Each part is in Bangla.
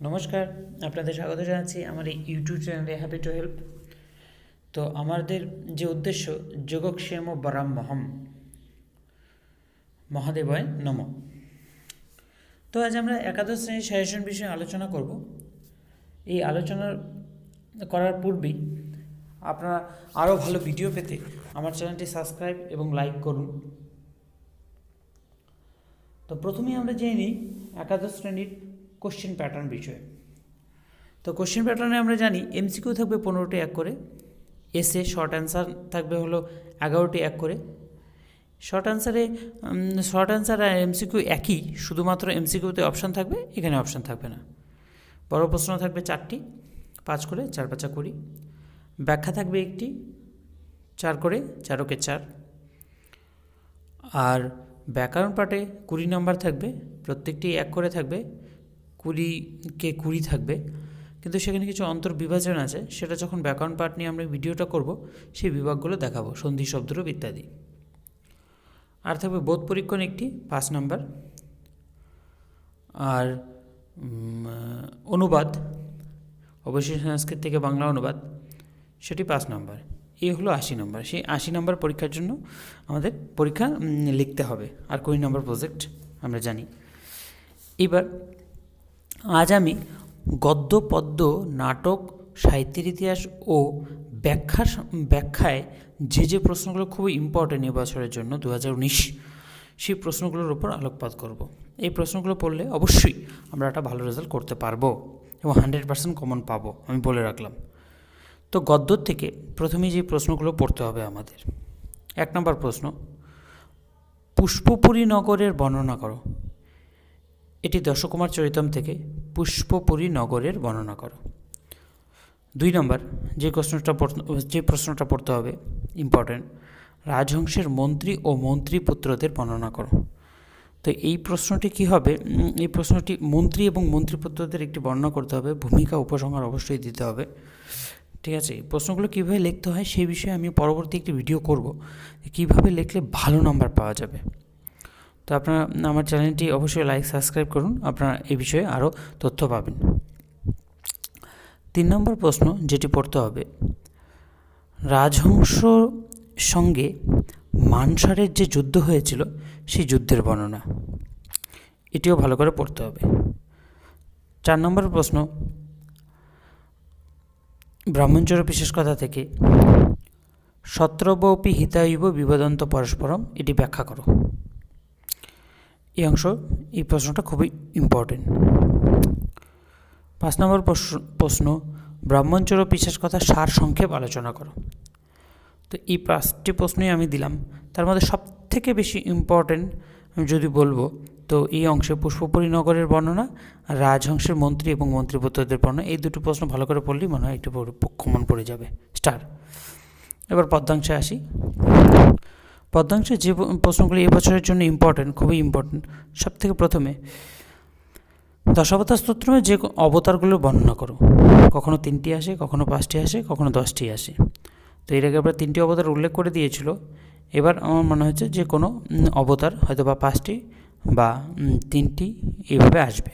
নমস্কার, আপনাদের স্বাগত জানাচ্ছি আমার এই ইউটিউব চ্যানেলে হ্যাপি টু হেল্প তো আমাদের যে উদ্দেশ্য, যোগক্ষেম বরাম্মহম মহাদেবয় নম। তো আজ আমরা একাদশ শ্রেণির সাজেশন বিষয়ে আলোচনা করব। এই আলোচনা করার পূর্বেই আপনারা আরও ভালো ভিডিও পেতে আমার চ্যানেলটি সাবস্ক্রাইব এবং লাইক করুন। তো প্রথমেই আমরা জেনে নিই, একাদশ শ্রেণির কোশ্চেন প্যাটার্ন বিষয়ে। তো কোশ্চেন প্যাটার্নে আমরা জানি এমসিকিউ থাকবে পনেরোটি এক করে এসে শর্ট অ্যান্সার থাকবে হলো এগারোটি এক করে। শর্ট অ্যান্সারে শর্ট অ্যান্সার আর এমসিকিউ একই, শুধুমাত্র এমসিকিউতে অপশান থাকবে, এখানে অপশান থাকবে না। বড় প্রশ্ন থাকবে চারটি, পাঁচ করে, চার পাঁচা কুড়ি। ব্যাখ্যা থাকবে একটি, চার করে চারকে চার। আর ব্যাকরণ পাঠে কুড়ি নম্বর থাকবে, প্রত্যেকটি এক করে থাকবে। কুড়িকে কুড়ি থাকবে। কিন্তু সেখানে কিছু অন্তর্বিভাজন আছে, সেটা যখন ব্যাকরণ পাঠ নিয়ে আমরা ভিডিওটা করব, সেই বিভাগগুলো দেখাবো, সন্ধি শব্দরূপ ইত্যাদি। আর থাকবে বোধ পরীক্ষণ একটি, পাঁচ নাম্বার। আর অনুবাদ, অবশ্যই সংস্কৃত থেকে বাংলা অনুবাদ, সেটি পাঁচ নাম্বার। এই হলো আশি নম্বর। সেই আশি নম্বর পরীক্ষার জন্য আমাদের পরীক্ষা লিখতে হবে। আর কুড়ি নম্বর প্রজেক্ট আমরা জানি। এবার আজ আমি গদ্য পদ্য নাটক, সাহিত্যের ইতিহাস ও ব্যাখ্যা ব্যাখ্যায় যে যে প্রশ্নগুলো খুবই ইম্পর্টেন্ট এবছরের জন্য দু হাজার উনিশ, সেই প্রশ্নগুলোর উপর আলোকপাত করব। এই প্রশ্নগুলো পড়লে অবশ্যই আমরা একটা ভালো রেজাল্ট করতে পারব এবং হান্ড্রেড পার্সেন্ট কমন পাবো, আমি বলে রাখলাম। তো গদ্যর থেকে প্রথমেই যে প্রশ্নগুলো পড়তে হবে আমাদের। এক নম্বর প্রশ্ন, পুষ্পপুরী নগরের বর্ণনা করো। এটি দশকুমার চরিতম থেকে পুষ্পপুরী নগরের বর্ণনা করো। দুই নম্বর, যে প্রশ্নটা যে প্রশ্নটা পড়তে হবে ইম্পর্ট্যান্ট রাজহংসের মন্ত্রী ও মন্ত্রীপুত্রদের বর্ণনা করো। তো এই প্রশ্নটি কি হবে? এই প্রশ্নটি মন্ত্রী এবং মন্ত্রীপুত্রদের একটি বর্ণনা করতে হবে, ভূমিকা উপসংহার অবশ্যই দিতে হবে। ঠিক আছে প্রশ্নগুলো কীভাবে লিখতে হয় সেই বিষয়ে আমি পরবর্তী একটি ভিডিও করব কীভাবে লিখলে ভালো নাম্বার পাওয়া যাবে। তো আপনারা, আমার চ্যানেলটি অবশ্যই লাইক সাবস্ক্রাইব করুন। আপনারা এই বিষয়ে আরও তথ্য পাবেন। তিন নম্বর প্রশ্ন যেটি পড়তে হবে, রাজহংস সঙ্গে মানসারের যে যুদ্ধ হয়েছিল, সেই যুদ্ধের বর্ণনা। এটিও ভালো করে পড়তে হবে। চার নম্বর প্রশ্ন ব্রাহ্মণচর বিশেষ কথা থেকে সত্রবপি হিতাইব বিবদন্ত পরস্পরম, এটি ব্যাখ্যা করো। এই অংশ, এই প্রশ্নটা খুবই ইম্পর্টেন্ট পাঁচ নম্বর প্রশ্ন- ব্রাহ্মণচর বিশেষ কথা সার সংক্ষেপ আলোচনা করো। তো এই পাঁচটি প্রশ্নই আমি দিলাম, তার মধ্যে সব থেকে বেশি ইম্পর্টেন্ট আমি যদি বলব, তো এই অংশে পুষ্পপুরী নগরের বর্ণনা রাজহংসের মন্ত্রী এবং মন্ত্রীপুত্রদের বর্ণনা, এই দুটো প্রশ্ন ভালো করে পড়লেই মনে হয় একটু কমন পড়ে যাবে। স্টার। এবার পদ্মাংশে আসি। পদ্মাংশে যে প্রশ্নগুলি এবছরের জন্য ইম্পর্টেন্ট খুবই ইম্পর্টেন্ট সব থেকে প্রথমে, দশাবতার স্তোত্রমে যে অবতারগুলো বর্ণনা করো। কখনো তিনটি আসে, কখনো পাঁচটি আসে, কখনো দশটি আসে। তো এর আগে আমরা তিনটি অবতার উল্লেখ করে দিয়েছিল। এবার আমার মনে হচ্ছে যে কোনো অবতার হয়তো বা পাঁচটি বা তিনটি এইভাবে আসবে।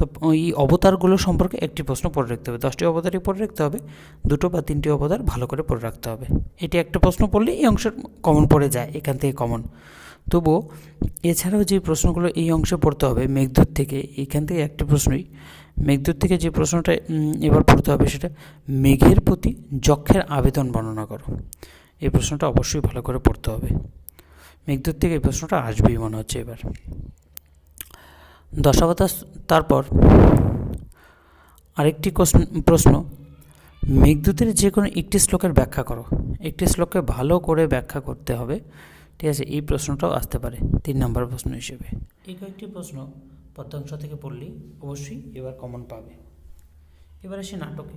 তো এই অবতারগুলো সম্পর্কে একটি প্রশ্ন পড়ে রাখতে হবে। দশটি অবতারই পড়ে রাখতে হবে, দুটো বা তিনটি অবতার ভালো করে পড়ে রাখতে হবে। এটি একটা প্রশ্ন পড়লে এই অংশের কমন পড়ে যায়, এখান থেকে কমন তবুও এছাড়াও যে প্রশ্নগুলো এই অংশে পড়তে হবে, মেঘদূত থেকে, এখান থেকে একটি প্রশ্নই। মেঘদূত থেকে যে প্রশ্নটা এবার পড়তে হবে সেটা, মেঘের প্রতি যক্ষের আবেদন বর্ণনা করো। এই প্রশ্নটা অবশ্যই ভালো করে পড়তে হবে। মেঘদূত থেকে এই প্রশ্নটা আসবেই মনে হচ্ছে এবার। দশাবতার তারপর আরেকটি প্রশ্ন। মেঘদূতের যে কোনো একটি শ্লোকের ব্যাখ্যা করো। একটি শ্লোককে ভালো করে ব্যাখ্যা করতে হবে। ঠিক আছে, এই প্রশ্নটাও আসতে পারে তিন নম্বর প্রশ্ন হিসেবে। এই কয়েকটি প্রশ্ন পদ্মাংশ থেকে পড়লেই অবশ্যই এবার কমন পাবে। এবার আসি নাটকে।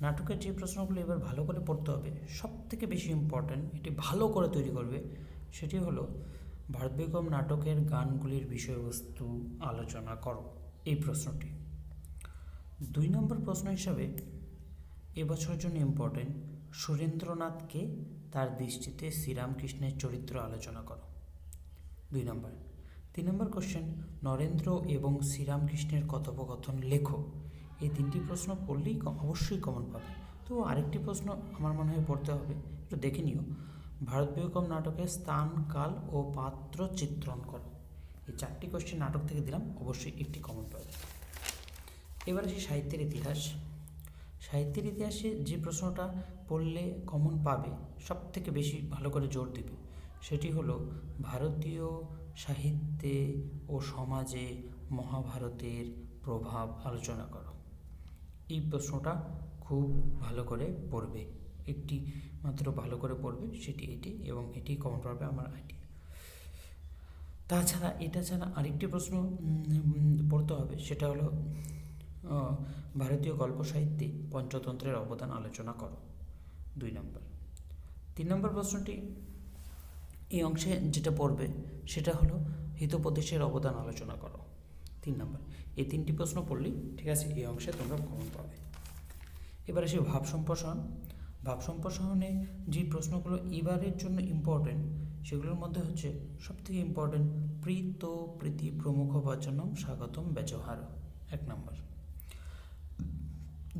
নাটকের যে প্রশ্নগুলো এবার ভালো করে পড়তে হবে সব থেকে বেশি ইম্পর্ট্যান্ট এটি ভালো করে তৈরি করবে, সেটি হলো ভারত বেগম নাটকের গানগুলির বিষয়বস্তু আলোচনা করো। এই প্রশ্নটি। দুই নম্বর প্রশ্ন হিসাবে এবছরের জন্য ইম্পর্টেন্ট সুরেন্দ্রনাথকে তার দৃষ্টিতে শ্রীরামকৃষ্ণের চরিত্র আলোচনা করো। দুই নম্বর। তিন নম্বর কোশ্চেন নরেন্দ্র এবং শ্রীরামকৃষ্ণের কথোপকথন লেখো। এই তিনটি প্রশ্ন পড়লেই অবশ্যই কমন পাবে। তো আরেকটি প্রশ্ন আমার মনে হয় পড়তে হবে, একটু দেখে নিও। ভারত বিহকম নাটকে স্থান, কাল ও পাত্র চিত্রণ করো। এই চারটি কোশ্চেন নাটক থেকে দিলাম, অবশ্যই একটি কমন পাবে এবার আসি সাহিত্যের ইতিহাস। সাহিত্যের ইতিহাসে যে প্রশ্নটা পড়লে কমন পাবে সব থেকে বেশি ভালো করে জোর দিবে, সেটি হলো, ভারতীয় সাহিত্যে ও সমাজে মহাভারতের প্রভাব আলোচনা করো। এই প্রশ্নটা খুব ভালো করে পড়বে। একটি মাত্র ভালো করে পড়বে সেটি এটি এবং এটি কমন পাবে আমার আইটি তাছাড়া এটা ছাড়া আরেকটি প্রশ্ন পড়তে হবে, সেটা হলো ভারতীয় গল্প সাহিত্যে পঞ্চতন্ত্রের অবদান আলোচনা করো। দুই নম্বর। তিন নম্বর প্রশ্নটি, এই অংশে যেটা পড়বে সেটা হলো হিতোপদেশের অবদান আলোচনা করো। তিন নম্বর। এই তিনটি প্রশ্ন পড়লেই, ঠিক আছে, এই অংশে তোমরা কমন পাবে। এবার আসি ভাব সম্প্রসারণ। ভাব সম্প্রসারণে যে প্রশ্নগুলো এবারের জন্য ইম্পর্টেন্ট সেগুলোর মধ্যে হচ্ছে সবথেকে ইম্পর্টেন্ট প্রীত প্রীতি প্রমুখ বচনম স্বাগতম ব্যবহার এক নম্বর।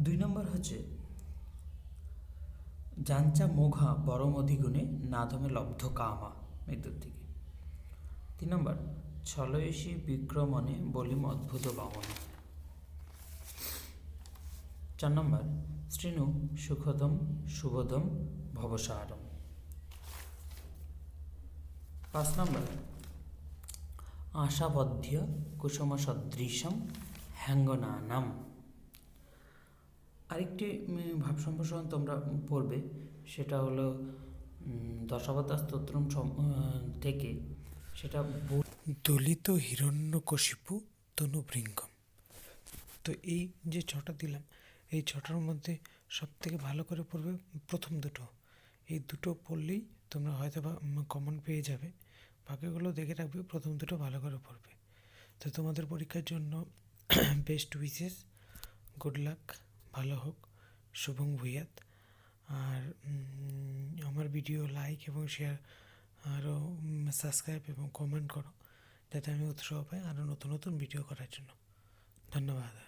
দুই নম্বর হচ্ছে, জাঞ্চা মোঘা বরম অধিগুণে নাদমে লব্ধ কামা মৃত্যুর দিকে তিন নম্বর, ছলয়সী বিক্রমণে বলিম অদ্ভুত বামন। চার নম্বর শ্রীণু সুখদম, শুভদম ভবসারম পাঁচ নম্বর কুসুম সদৃশম হ্যাঙ্গনানাম। আরেকটি ভাব সম্প্রসারণ তোমরা পড়বে, সেটা হলো দশাবতার স্তোত্রম থেকে সেটা দলিত হিরণ্যকশিপু তনুভৃঙ্গম তো এই যে ছটা দিলাম এই ছটার মধ্যে সব থেকে ভালো করে পড়বে প্রথম দুটো। এই দুটো পড়লেই তোমরা হয়তো বা কমন পেয়ে যাবে। বাকিগুলো দেখে রাখবে, প্রথম দুটো ভালো করে পড়বে। তো তোমাদের পরীক্ষার জন্য বেস্ট উইসেস গুড লাক ভালো হোক, শুভং ভূয়াত আর আমার ভিডিও লাইক এবং শেয়ার আরও সাবস্ক্রাইব এবং কমেন্ট করো, যাতে আমি উৎসাহ পাই আরও নতুন নতুন ভিডিও করার জন্য। ধন্যবাদ।